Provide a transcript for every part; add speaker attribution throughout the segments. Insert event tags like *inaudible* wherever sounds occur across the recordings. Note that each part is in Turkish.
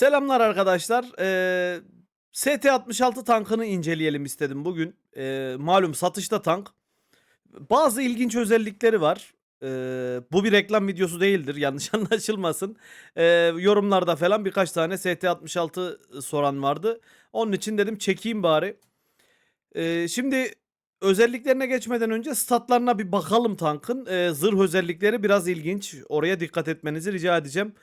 Speaker 1: Selamlar arkadaşlar. Ee, ST-66 tankını inceleyelim istedim bugün. Ee, malum satışta tank. Bazı ilginç özellikleri var. Ee, bu bir reklam videosu değildir. Yanlış *laughs* anlaşılmasın. Ee, yorumlarda falan birkaç tane ST-66 soran vardı. Onun için dedim çekeyim bari. Ee, şimdi özelliklerine geçmeden önce statlarına bir bakalım tankın. Ee, zırh özellikleri biraz ilginç. Oraya dikkat etmenizi rica edeceğim.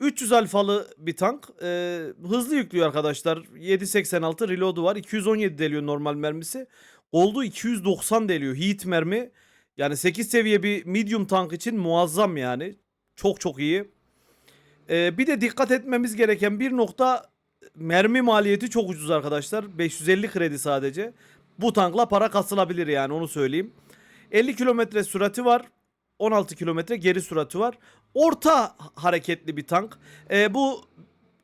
Speaker 1: 300 alfalı bir tank. Ee, hızlı yüklüyor arkadaşlar. 7.86 reload'u var. 217 deliyor normal mermisi. Oldu 290 deliyor. Heat mermi. Yani 8 seviye bir medium tank için muazzam yani. Çok çok iyi. Ee, bir de dikkat etmemiz gereken bir nokta mermi maliyeti çok ucuz arkadaşlar. 550 kredi sadece. Bu tankla para kasılabilir yani onu söyleyeyim. 50 kilometre sürati var. 16 kilometre geri sürati var. Orta hareketli bir tank. Ee, bu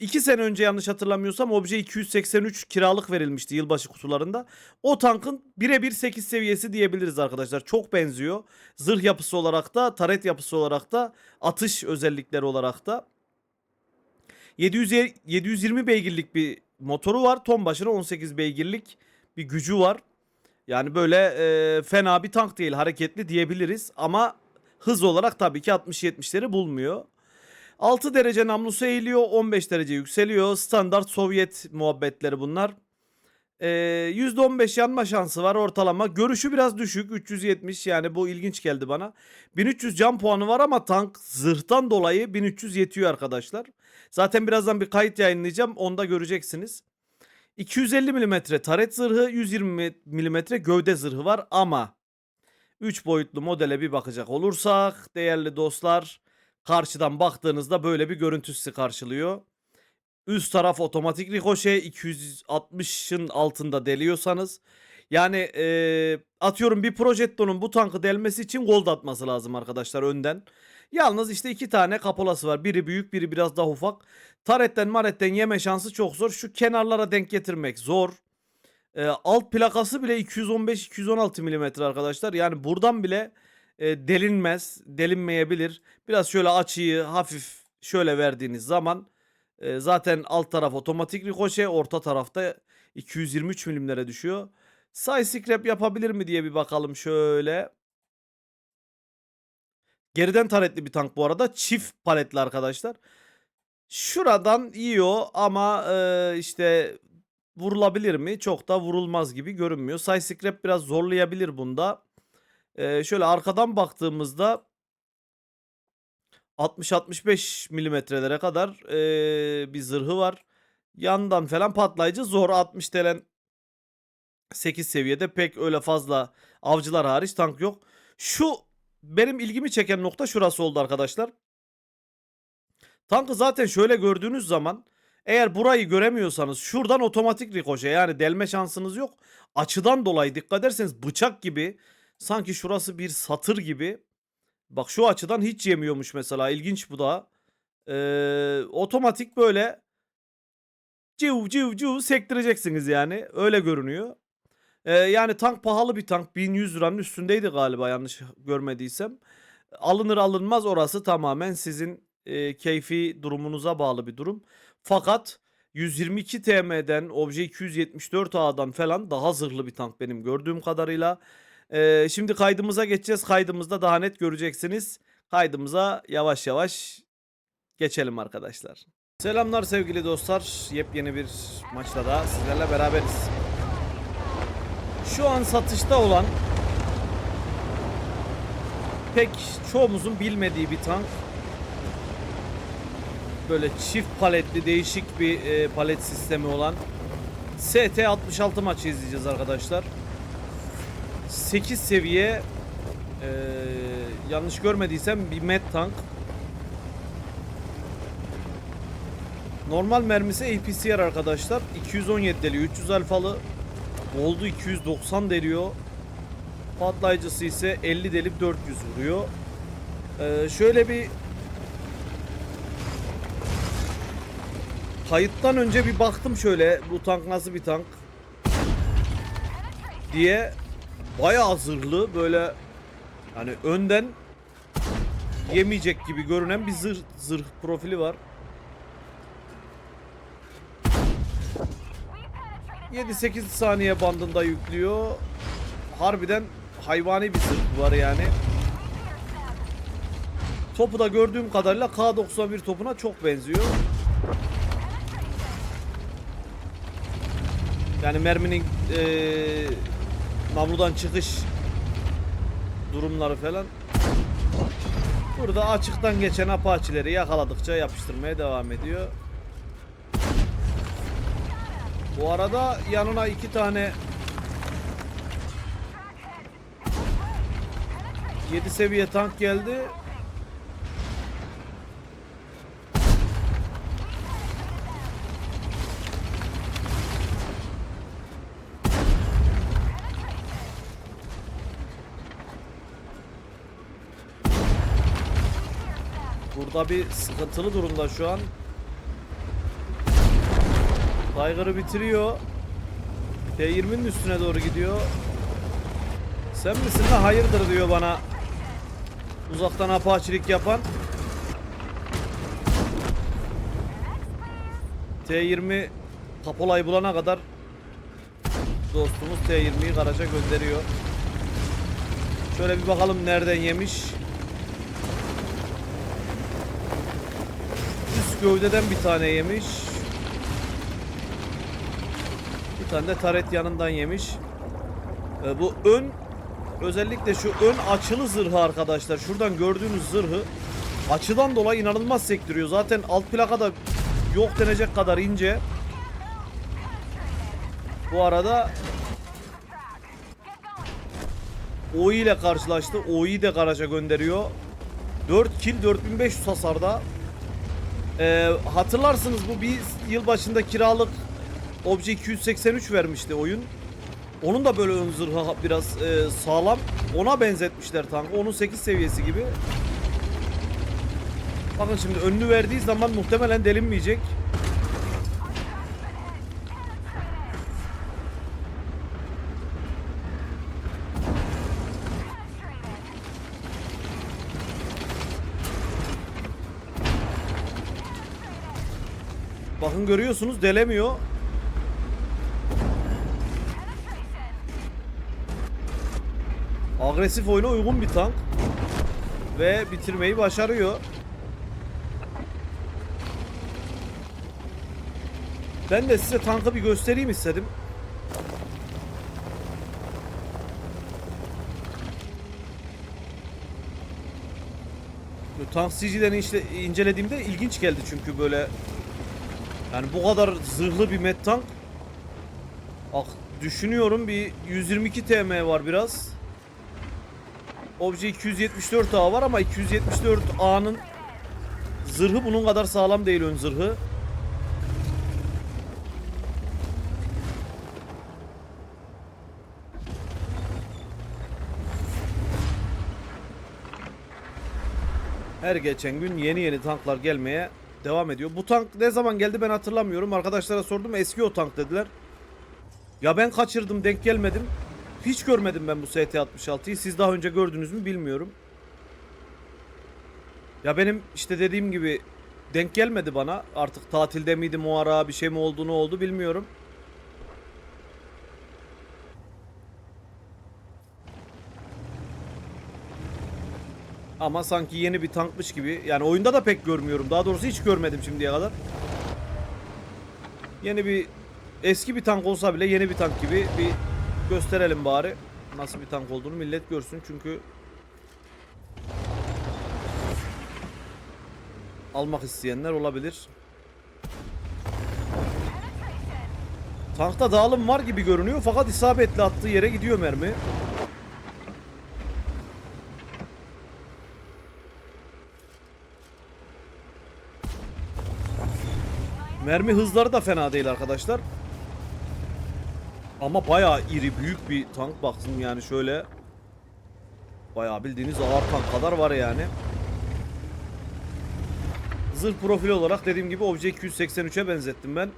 Speaker 1: 2 sene önce yanlış hatırlamıyorsam obje 283 kiralık verilmişti yılbaşı kutularında. O tankın birebir 8 seviyesi diyebiliriz arkadaşlar. Çok benziyor. Zırh yapısı olarak da, taret yapısı olarak da, atış özellikleri olarak da. 700, 720 beygirlik bir motoru var. Ton başına 18 beygirlik bir gücü var. Yani böyle e, fena bir tank değil, hareketli diyebiliriz ama hız olarak tabii ki 60-70'leri bulmuyor. 6 derece namlusu eğiliyor, 15 derece yükseliyor. Standart Sovyet muhabbetleri bunlar. Ee, %15 yanma şansı var ortalama. Görüşü biraz düşük 370 yani bu ilginç geldi bana. 1300 can puanı var ama tank zırhtan dolayı 1300 yetiyor arkadaşlar. Zaten birazdan bir kayıt yayınlayacağım onda göreceksiniz. 250 mm taret zırhı 120 mm gövde zırhı var ama 3 boyutlu modele bir bakacak olursak değerli dostlar karşıdan baktığınızda böyle bir görüntü sizi karşılıyor. Üst taraf otomatik rikoşe 260'ın altında deliyorsanız yani eee, atıyorum bir Projetto'nun bu tankı delmesi için gold atması lazım arkadaşlar önden. Yalnız işte iki tane kapolası var. Biri büyük biri biraz daha ufak. Taretten maretten yeme şansı çok zor. Şu kenarlara denk getirmek zor. Ee, alt plakası bile 215-216 mm arkadaşlar. Yani buradan bile e, delinmez, delinmeyebilir. Biraz şöyle açıyı hafif şöyle verdiğiniz zaman e, zaten alt taraf otomatik rikoşe, orta tarafta 223 milimlere düşüyor. Side scrap yapabilir mi diye bir bakalım şöyle. Geriden taretli bir tank bu arada. Çift paletli arkadaşlar. Şuradan yiyor ama e, işte vurulabilir mi? Çok da vurulmaz gibi görünmüyor. Scrap biraz zorlayabilir bunda. E, şöyle arkadan baktığımızda 60-65 milimetrelere kadar e, bir zırhı var. Yandan falan patlayıcı zor. 60 delen 8 seviyede pek öyle fazla avcılar hariç tank yok. Şu benim ilgimi çeken nokta şurası oldu arkadaşlar. Tankı zaten şöyle gördüğünüz zaman eğer burayı göremiyorsanız şuradan otomatik rikoşe yani delme şansınız yok. Açıdan dolayı dikkat ederseniz bıçak gibi sanki şurası bir satır gibi. Bak şu açıdan hiç yemiyormuş mesela ilginç bu da. Ee, otomatik böyle civ civ civ sektireceksiniz yani öyle görünüyor. Ee, yani tank pahalı bir tank 1100 liranın üstündeydi galiba yanlış görmediysem. Alınır alınmaz orası tamamen sizin e, keyfi durumunuza bağlı bir durum. Fakat 122 TM'den obje 274 A'dan falan daha zırhlı bir tank benim gördüğüm kadarıyla. Ee, şimdi kaydımıza geçeceğiz. Kaydımızda daha net göreceksiniz. Kaydımıza yavaş yavaş geçelim arkadaşlar. Selamlar sevgili dostlar. Yepyeni bir maçla da sizlerle beraberiz. Şu an satışta olan pek çoğumuzun bilmediği bir tank. Böyle çift paletli değişik bir e, palet sistemi olan ST66 maçı izleyeceğiz arkadaşlar. 8 seviye e, yanlış görmediysem bir med tank. Normal mermisi APCR arkadaşlar. 217 deliyor. 300 alfalı oldu 290 deliyor. Patlayıcısı ise 50 delip 400 vuruyor. Ee, şöyle bir kayıttan önce bir baktım şöyle bu tank nasıl bir tank diye bayağı zırhlı böyle hani önden yemeyecek gibi görünen bir zırh, zırh profili var. 7-8 saniye bandında yüklüyor. Harbiden hayvani bir zırh var yani. Topu da gördüğüm kadarıyla K91 topuna çok benziyor. Yani merminin eee namludan çıkış durumları falan. Burada açıktan geçen apaçileri yakaladıkça yapıştırmaya devam ediyor. Bu arada yanına iki tane 7 seviye tank geldi. Burada bir sıkıntılı durumda şu an. Tiger'ı bitiriyor. T20'nin üstüne doğru gidiyor. Sen misin lan hayırdır diyor bana. Uzaktan apaçilik yapan. T20 Kapolay'ı bulana kadar dostumuz T20'yi garaja gönderiyor. Şöyle bir bakalım nereden yemiş. Gövdeden bir tane yemiş. Bir tane de taret yanından yemiş. Ee, bu ön özellikle şu ön açılı zırhı arkadaşlar. Şuradan gördüğünüz zırhı açıdan dolayı inanılmaz sektiriyor. Zaten alt plaka da yok denecek kadar ince. Bu arada OI ile karşılaştı. OI de garaja gönderiyor. 4 kill 4500 hasarda. Ee, hatırlarsınız bu bir yıl başında kiralık Obje 283 vermişti oyun. Onun da böyle ön zırhı biraz e, sağlam. Ona benzetmişler tankı. Onun 8 seviyesi gibi. Bakın şimdi önünü verdiği zaman muhtemelen delinmeyecek. Bakın görüyorsunuz delemiyor. Agresif oyuna uygun bir tank. Ve bitirmeyi başarıyor. Ben de size tankı bir göstereyim istedim. Tank CG'lerini işte incelediğimde ilginç geldi çünkü böyle yani bu kadar zırhlı bir met tank. Ah, düşünüyorum bir 122 TM var biraz. Obje 274 A var ama 274 A'nın zırhı bunun kadar sağlam değil ön zırhı. Her geçen gün yeni yeni tanklar gelmeye devam ediyor. Bu tank ne zaman geldi ben hatırlamıyorum. Arkadaşlara sordum eski o tank dediler. Ya ben kaçırdım denk gelmedim. Hiç görmedim ben bu ST-66'yı. Siz daha önce gördünüz mü bilmiyorum. Ya benim işte dediğim gibi denk gelmedi bana. Artık tatilde miydim o ara bir şey mi oldu ne oldu bilmiyorum. Ama sanki yeni bir tankmış gibi. Yani oyunda da pek görmüyorum. Daha doğrusu hiç görmedim şimdiye kadar. Yeni bir eski bir tank olsa bile yeni bir tank gibi bir gösterelim bari. Nasıl bir tank olduğunu millet görsün çünkü almak isteyenler olabilir. Tankta dağılım var gibi görünüyor fakat isabetli attığı yere gidiyor mermi. Mermi hızları da fena değil arkadaşlar. Ama bayağı iri büyük bir tank baksın yani şöyle. Bayağı bildiğiniz ağır tank kadar var yani. Zırh profili olarak dediğim gibi Obje 283'e benzettim ben.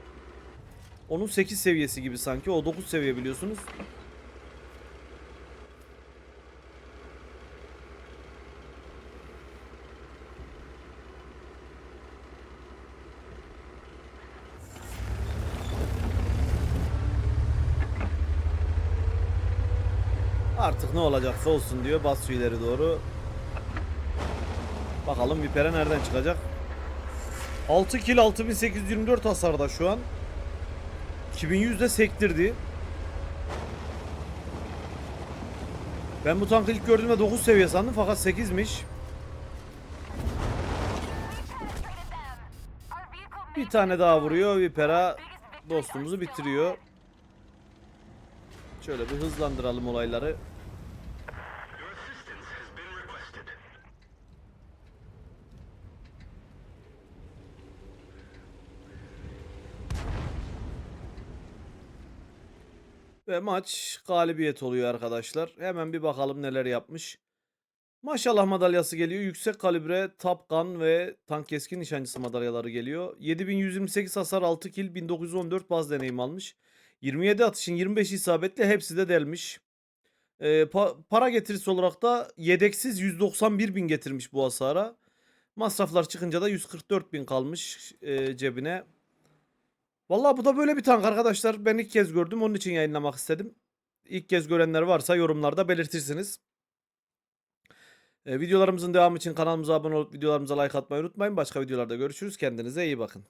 Speaker 1: Onun 8 seviyesi gibi sanki. O 9 seviye biliyorsunuz. Artık ne olacaksa olsun diyor. Bas ileri doğru. Bakalım Viper'e nereden çıkacak. 6 kill 6824 hasarda şu an. 2100 de sektirdi. Ben bu tankı ilk gördüğümde 9 seviye sandım fakat 8'miş. Bir tane daha vuruyor. Viper'a dostumuzu bitiriyor. Şöyle bir hızlandıralım olayları. Ve maç galibiyet oluyor arkadaşlar. Hemen bir bakalım neler yapmış. Maşallah madalyası geliyor. Yüksek kalibre Top ve tank keskin nişancısı madalyaları geliyor. 7128 hasar 6 kill 1914 baz deneyim almış. 27 atışın 25 isabetle hepsi de delmiş. Ee, pa- para getirisi olarak da yedeksiz 191 bin getirmiş bu hasara. Masraflar çıkınca da 144 bin kalmış e, cebine. Vallahi bu da böyle bir tank arkadaşlar. Ben ilk kez gördüm onun için yayınlamak istedim. İlk kez görenler varsa yorumlarda belirtirsiniz. Ee, videolarımızın devamı için kanalımıza abone olup videolarımıza like atmayı unutmayın. Başka videolarda görüşürüz. Kendinize iyi bakın.